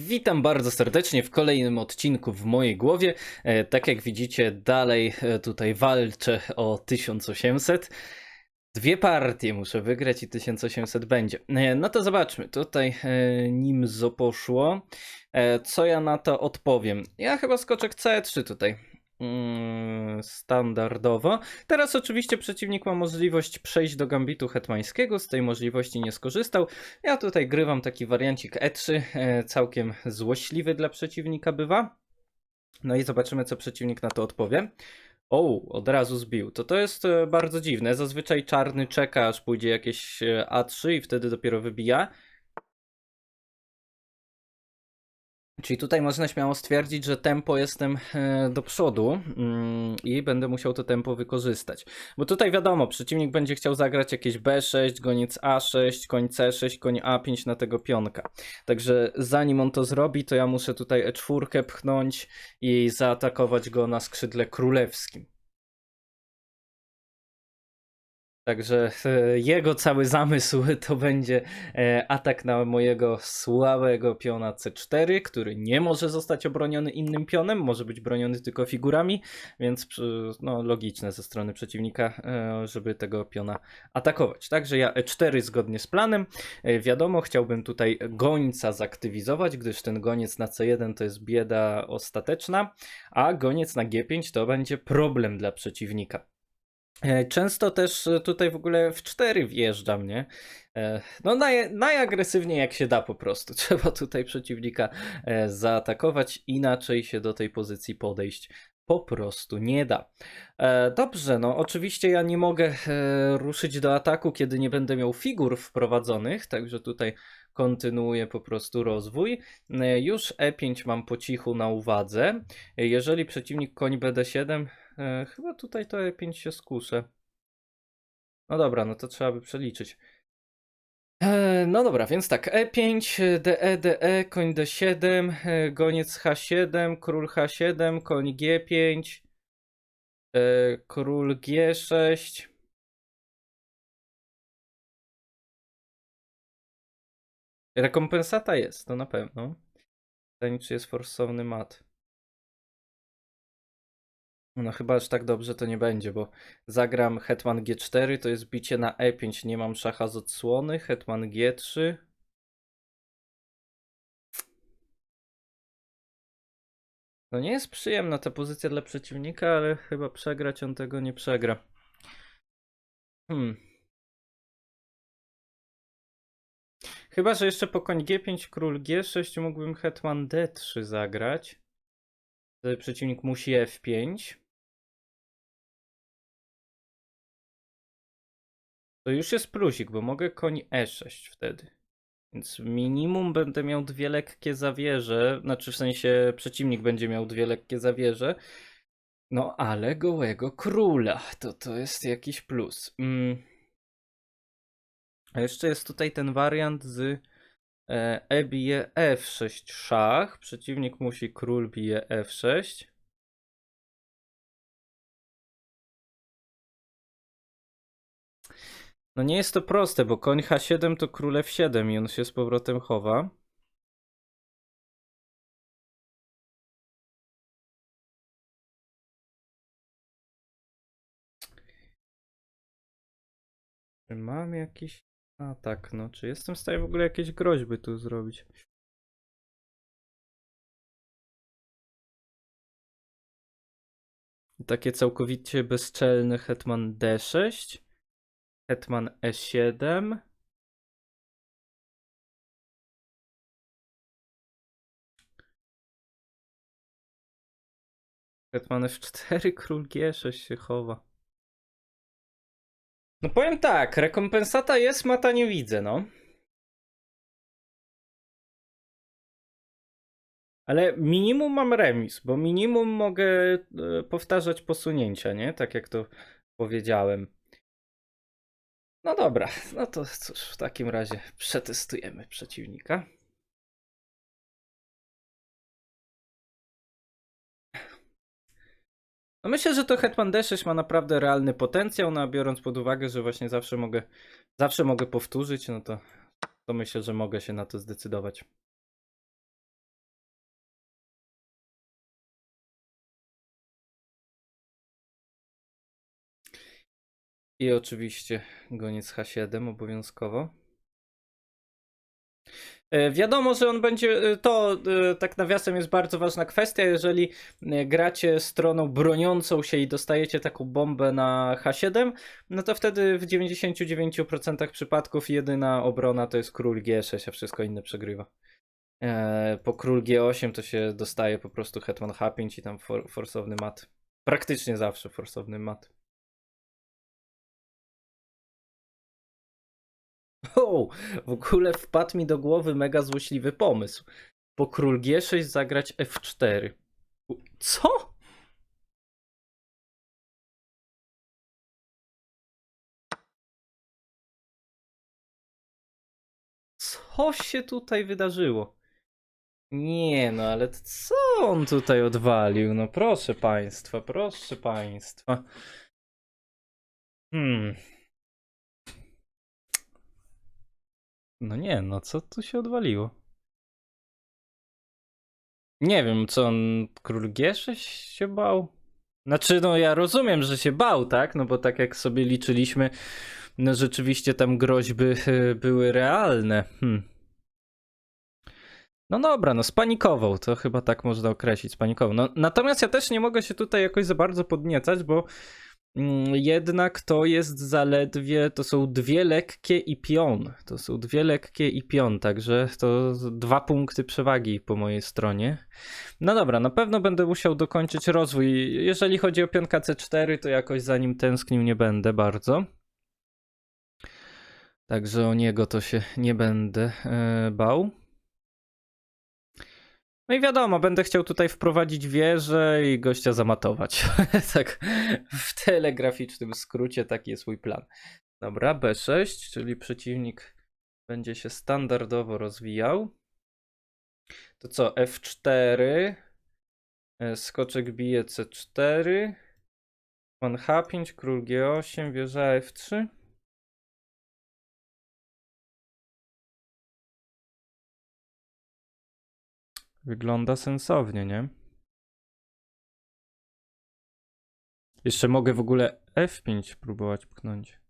Witam bardzo serdecznie w kolejnym odcinku w mojej głowie. E, tak jak widzicie, dalej e, tutaj walczę o 1800. Dwie partie muszę wygrać i 1800 będzie. E, no to zobaczmy, tutaj nim poszło. Co ja na to odpowiem? Ja chyba skoczek C3 tutaj. Mm, Standardowo. Teraz oczywiście przeciwnik ma możliwość przejść do gambitu hetmańskiego, z tej możliwości nie skorzystał. Ja tutaj grywam taki wariancik E3, e, całkiem złośliwy dla przeciwnika bywa. No i zobaczymy, co przeciwnik na to odpowie. O, od razu zbił. To to jest e, bardzo dziwne. Zazwyczaj czarny czeka, aż pójdzie jakieś e, A3 i wtedy dopiero wybija. Czyli tutaj można śmiało stwierdzić, że tempo jestem e, do przodu mm, i będę musiał to tempo wykorzystać. Bo tutaj wiadomo, przeciwnik będzie chciał zagrać jakieś B6, goniec A6, koń C6, koń A5 na tego pionka. Także zanim on to zrobi, to ja muszę tutaj E4 pchnąć i zaatakować go na skrzydle królewskim. Także e, jego cały zamysł to będzie e, atak na mojego słabego piona C4, który nie może zostać obroniony innym pionem, może być broniony tylko figurami, więc no, logiczne ze strony przeciwnika, e, żeby tego piona atakować. Także ja E4 zgodnie z planem. Wiadomo, chciałbym tutaj gońca zaktywizować, gdyż ten goniec na C1 to jest bieda ostateczna, a goniec na G5 to będzie problem dla przeciwnika. E, Często też e, tutaj w ogóle w 4 wjeżdżam, nie? E, No naj, najagresywniej jak się da po prostu. Trzeba tutaj przeciwnika zaatakować, inaczej się do tej pozycji podejść po prostu nie da. Dobrze, no oczywiście ja nie mogę ruszyć do ataku, kiedy nie będę miał figur wprowadzonych, także tutaj kontynuuję po prostu rozwój. Już E5 mam po cichu na uwadze. Jeżeli przeciwnik koń BD7, e, chyba tutaj to E5 się skuszę. No dobra, no to trzeba by przeliczyć. E, No dobra, więc tak, E5, DE, DE, koń D7, e, goniec H7, król H7, koń G5, e, król G6. Rekompensata jest, to na pewno. Pytanie, czy jest forsowny mat. No chyba aż tak dobrze to nie będzie, bo zagram hetman G4, to jest bicie na E5, nie mam szacha z odsłony, hetman G3. No nie jest przyjemna ta pozycja dla przeciwnika, ale chyba przegrać on tego nie przegra. Hmm. Chyba, że jeszcze po koń G5, król G6 mógłbym hetman D3 zagrać. Wtedy przeciwnik musi F5. To już jest plusik, bo mogę koń E6 wtedy. Więc minimum będę miał dwie lekkie zawieże. Znaczy w sensie przeciwnik będzie miał dwie lekkie zawieże. No ale gołego króla. To to jest jakiś plus. Mm. A jeszcze jest tutaj ten wariant z e, E bije F6 szach. Przeciwnik musi król bije F6. No nie jest to proste, bo koń H7 to król F7 i on się z powrotem chowa. Czy mam jakiś atak? No, czy jestem w stanie w ogóle jakieś groźby tu zrobić? Takie całkowicie bezczelny hetman D6. Hetman E7. Hetman F4, król G6 się chowa. No powiem tak, rekompensata jest, mata nie widzę, no. Ale minimum mam remis, bo minimum mogę e, powtarzać posunięcia, nie? Tak jak to powiedziałem. No dobra, no to cóż, w takim razie przetestujemy przeciwnika. No myślę, że to Hetman D6 ma naprawdę realny potencjał, no a biorąc pod uwagę, że właśnie zawsze mogę, zawsze mogę powtórzyć, no to, to myślę, że mogę się na to zdecydować. I oczywiście goniec H7 obowiązkowo. E, Wiadomo, że on będzie. e, To e, tak nawiasem jest bardzo ważna kwestia. Jeżeli gracie stroną broniącą się i dostajecie taką bombę na H7, no to wtedy w 99% przypadków jedyna obrona to jest król G6, a wszystko inne przegrywa. Po król G8 to się dostaje po prostu hetman H5 i tam for, forsowny mat. Praktycznie zawsze forsowny mat. O, w ogóle wpadł mi do głowy mega złośliwy pomysł. Po król G6 zagrać F4. U- Co? Co się tutaj wydarzyło? Nie, no ale co on tutaj odwalił? No proszę państwa, proszę państwa. Hmm. No nie, no co tu się odwaliło? Nie wiem, co on, król G6 się bał? Znaczy, no ja rozumiem, że się bał, tak? No bo tak jak sobie liczyliśmy, no rzeczywiście tam groźby e, były realne. Hmm. No dobra, no spanikował, to chyba tak można określić, spanikował. No, natomiast ja też nie mogę się tutaj jakoś za bardzo podniecać, bo jednak to jest zaledwie, to są dwie lekkie i pion. To są dwie lekkie i pion, także to dwa punkty przewagi po mojej stronie. No dobra, na pewno będę musiał dokończyć rozwój. Jeżeli chodzi o pionka C4, to jakoś za nim tęsknił nie będę bardzo. Także o niego to się nie będę e, bał. No i wiadomo, będę chciał tutaj wprowadzić wieżę i gościa zamatować. tak w telegraficznym skrócie taki jest mój plan. Dobra, B6, czyli przeciwnik będzie się standardowo rozwijał. To co, F4, e, skoczek bije C4, pan H5, król G8, wieża F3. Wygląda sensownie, nie? Jeszcze mogę w ogóle F5 próbować pchnąć.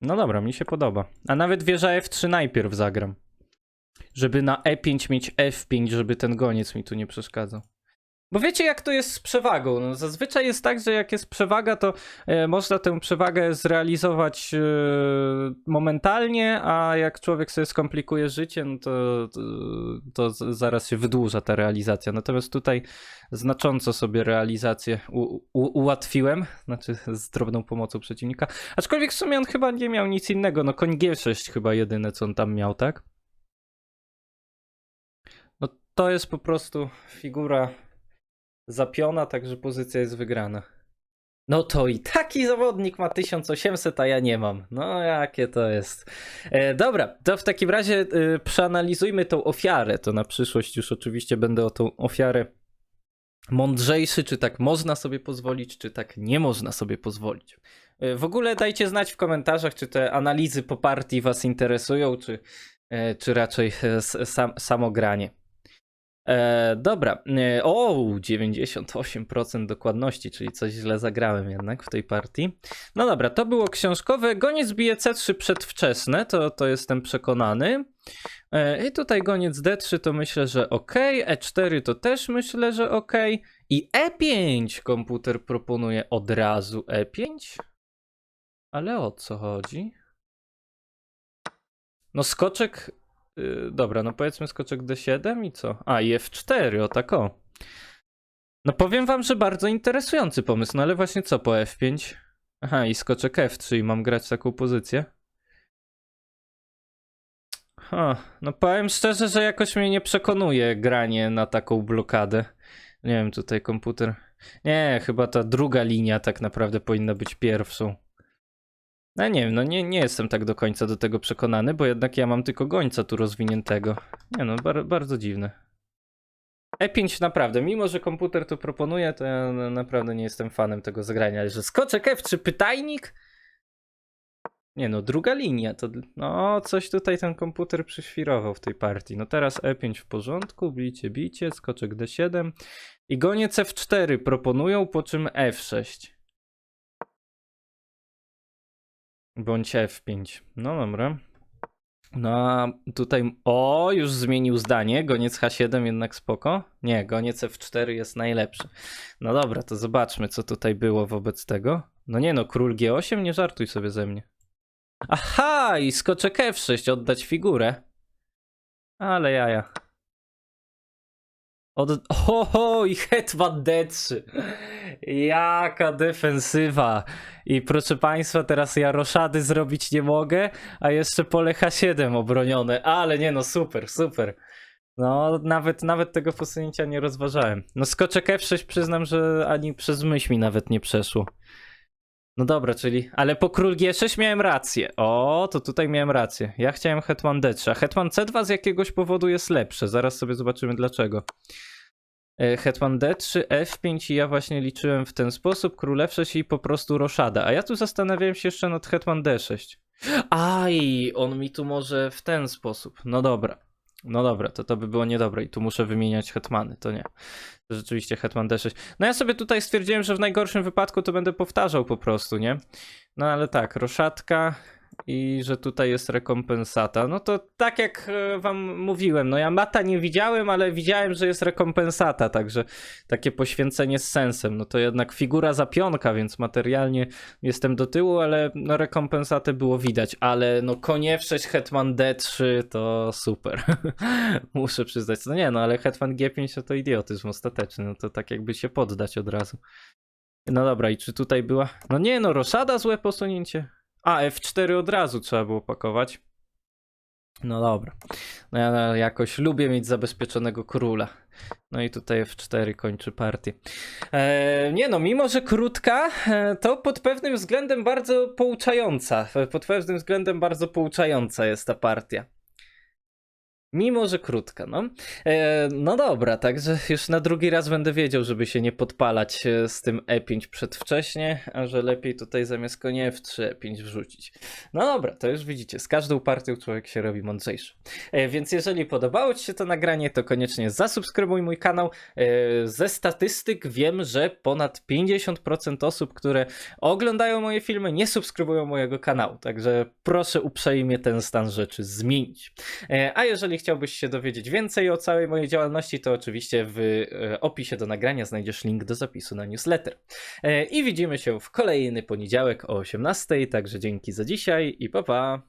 No dobra, mi się podoba. A nawet wieża F3 najpierw zagram. Żeby na E5 mieć F5, żeby ten goniec mi tu nie przeszkadzał. Bo wiecie, jak to jest z przewagą? No, zazwyczaj jest tak, że jak jest przewaga, to e, można tę przewagę zrealizować e, momentalnie, a jak człowiek sobie skomplikuje życie, no to, to, to zaraz się wydłuża ta realizacja. Natomiast tutaj znacząco sobie realizację u, u, ułatwiłem, znaczy z drobną pomocą przeciwnika. Aczkolwiek w sumie on chyba nie miał nic innego, no koń G6 chyba jedyne, co on tam miał, tak? No to jest po prostu figura zapiona, także pozycja jest wygrana. No to i taki zawodnik ma 1800, a ja nie mam. No jakie to jest. E, dobra, to w takim razie e, przeanalizujmy tą ofiarę. To na przyszłość już oczywiście będę o tą ofiarę mądrzejszy, czy tak można sobie pozwolić, czy tak nie można sobie pozwolić. E, W ogóle dajcie znać w komentarzach, czy te analizy po partii was interesują, czy, e, czy raczej e, sam, samo granie. E, dobra. E, o, 98% dokładności, czyli coś źle zagrałem jednak w tej partii. No dobra, to było książkowe. Goniec bije C3 przedwczesne, to, to jestem przekonany. E, I tutaj goniec D3 to myślę, że ok. E4 to też myślę, że ok. I E5 komputer proponuje od razu E5. Ale o co chodzi? No skoczek Yy, dobra, no powiedzmy skoczek D7 i co? A, i F4, o tak o. No powiem wam, że bardzo interesujący pomysł, no ale właśnie co po F5? Aha, i skoczek F3 i mam grać taką pozycję? Ha, no powiem szczerze, że jakoś mnie nie przekonuje granie na taką blokadę. Nie wiem, tutaj komputer... Nie, chyba ta druga linia tak naprawdę powinna być pierwszą. No nie wiem, no nie, nie jestem tak do końca do tego przekonany, bo jednak ja mam tylko gońca tu rozwiniętego. Nie no, bar bardzo dziwne. E5 naprawdę, mimo że komputer to proponuje, to ja na- naprawdę nie jestem fanem tego zagrania, ale że skoczek F3 pytajnik? Nie no, druga linia, to no coś tutaj ten komputer przyświrował w tej partii. No teraz E5 w porządku, bicie, bicie, skoczek D7 i goniec F4 proponują, po czym F6. Bądź F5. No dobra. No a tutaj, o, już zmienił zdanie, goniec H7 jednak spoko. Nie, goniec F4 jest najlepszy. No dobra, to zobaczmy co tutaj było wobec tego. No nie no, król G8, nie żartuj sobie ze mnie. Aha, i skoczek F6, oddać figurę. Ale jaja. Od... Oho, i hetman D3. Jaka defensywa. I proszę państwa, teraz ja roszady zrobić nie mogę, a jeszcze pole H7 obronione. Ale nie no, super, super. No, nawet, nawet tego posunięcia nie rozważałem. No, skoczek F6 przyznam, że ani przez myśl mi nawet nie przeszło. No dobra, czyli, ale po król G6 miałem rację. O, to tutaj miałem rację. Ja chciałem hetman D3, a hetman C2 z jakiegoś powodu jest lepsze. Zaraz sobie zobaczymy dlaczego. E, Hetman D3, F5 i ja właśnie liczyłem w ten sposób, król F6 i po prostu roszada. A ja tu zastanawiałem się jeszcze nad hetman D6. Aj, on mi tu może w ten sposób. No dobra. No dobra, to to by było niedobre i tu muszę wymieniać hetmany, to nie. To rzeczywiście hetman D6. No ja sobie tutaj stwierdziłem, że w najgorszym wypadku to będę powtarzał po prostu, nie? No ale tak, roszatka i że tutaj jest rekompensata. No to tak jak e, wam mówiłem, no ja mata nie widziałem, ale widziałem, że jest rekompensata, także takie poświęcenie z sensem. No to jednak figura za pionka, więc materialnie jestem do tyłu, ale no rekompensatę było widać. Ale no konie w 6 hetman D3 to super. Muszę przyznać. No nie, no ale hetman G5 to, idiotyzm ostateczny. No to tak jakby się poddać od razu. No dobra, i czy tutaj była. No nie, no roszada złe posunięcie. A, F4 od razu trzeba było pakować. No dobra. No ja jakoś lubię mieć zabezpieczonego króla. No i tutaj F4 kończy partię. E, nie no, mimo że krótka, e, to pod pewnym względem bardzo pouczająca. E, Pod pewnym względem bardzo pouczająca jest ta partia. Mimo, że krótka, no. E, no dobra, także już na drugi raz będę wiedział, żeby się nie podpalać e, z tym E5 przedwcześnie, a że lepiej tutaj zamiast konia F3 E5 wrzucić. No dobra, to już widzicie, z każdą partią człowiek się robi mądrzejszy. E, więc jeżeli podobało Ci się to nagranie, to koniecznie zasubskrybuj mój kanał. E, ze statystyk wiem, że ponad 50% osób, które oglądają moje filmy, nie subskrybują mojego kanału, także proszę uprzejmie ten stan rzeczy zmienić. E, A jeżeli chciałbyś się dowiedzieć więcej o całej mojej działalności, to oczywiście w e, opisie do nagrania znajdziesz link do zapisu na newsletter. E, I widzimy się w kolejny poniedziałek o 18:00, także dzięki za dzisiaj i pa pa.